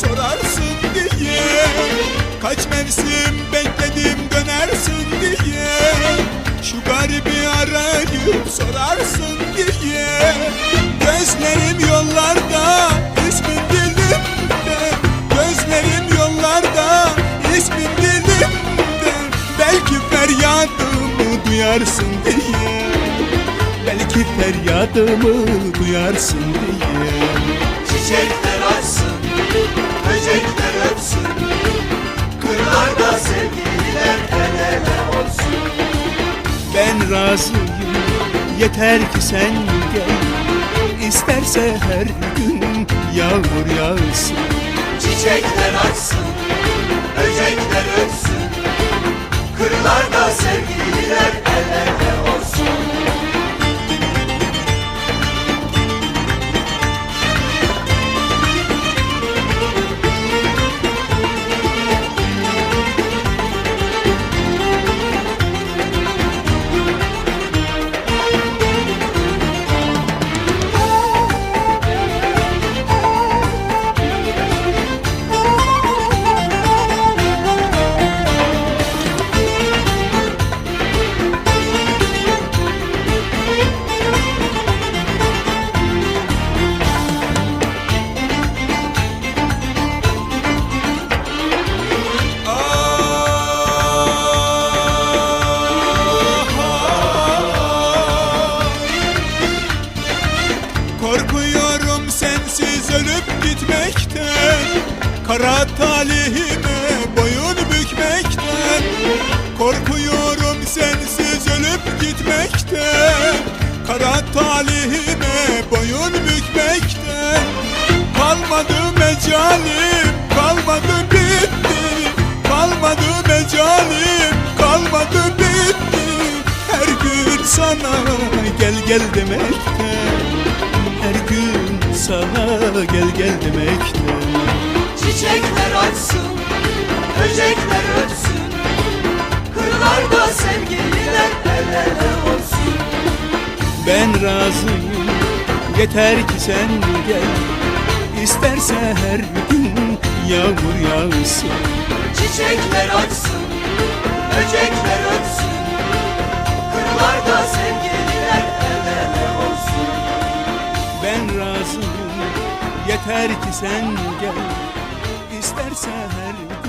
sorarsın diye. Kaç mevsim bekledim dönersin diye. Şu garibi arayıp sorarsın diye. Gözlerim yollarda ismin dilimde. Gözlerim yollarda ismin dilimde. Belki feryadımı duyarsın diye. Belki feryadımı duyarsın diye. Çiçekler açsın, böcekler öpsün. Kırlarda sevgililer el ele olsun. Ben razıyım yeter ki sen gel. İsterse her gün yağmur yağsın. Çiçekler açsın, böcekler öpsün. Kırlarda sevgililer el ele Kara talihime boyun bükmekten Korkuyorum sensiz ölüp gitmekten. Kara talihime boyun bükmekten Kalmadı mecalim, kalmadı bitti. Kalmadı mecalim, kalmadı bitti. Her gün sana gel gel demekten her gün sana gel gel demekten Çiçekler açsın, böcekler öpsün Kırlarda sevgililer el ele olsun. Ben razıyım yeter ki sen gel İsterse her gün yağmur yağsın. Çiçekler açsın, böcekler öpsün Kırlarda sevgililer el ele olsun. Ben razıyım yeter ki sen gel İsterse her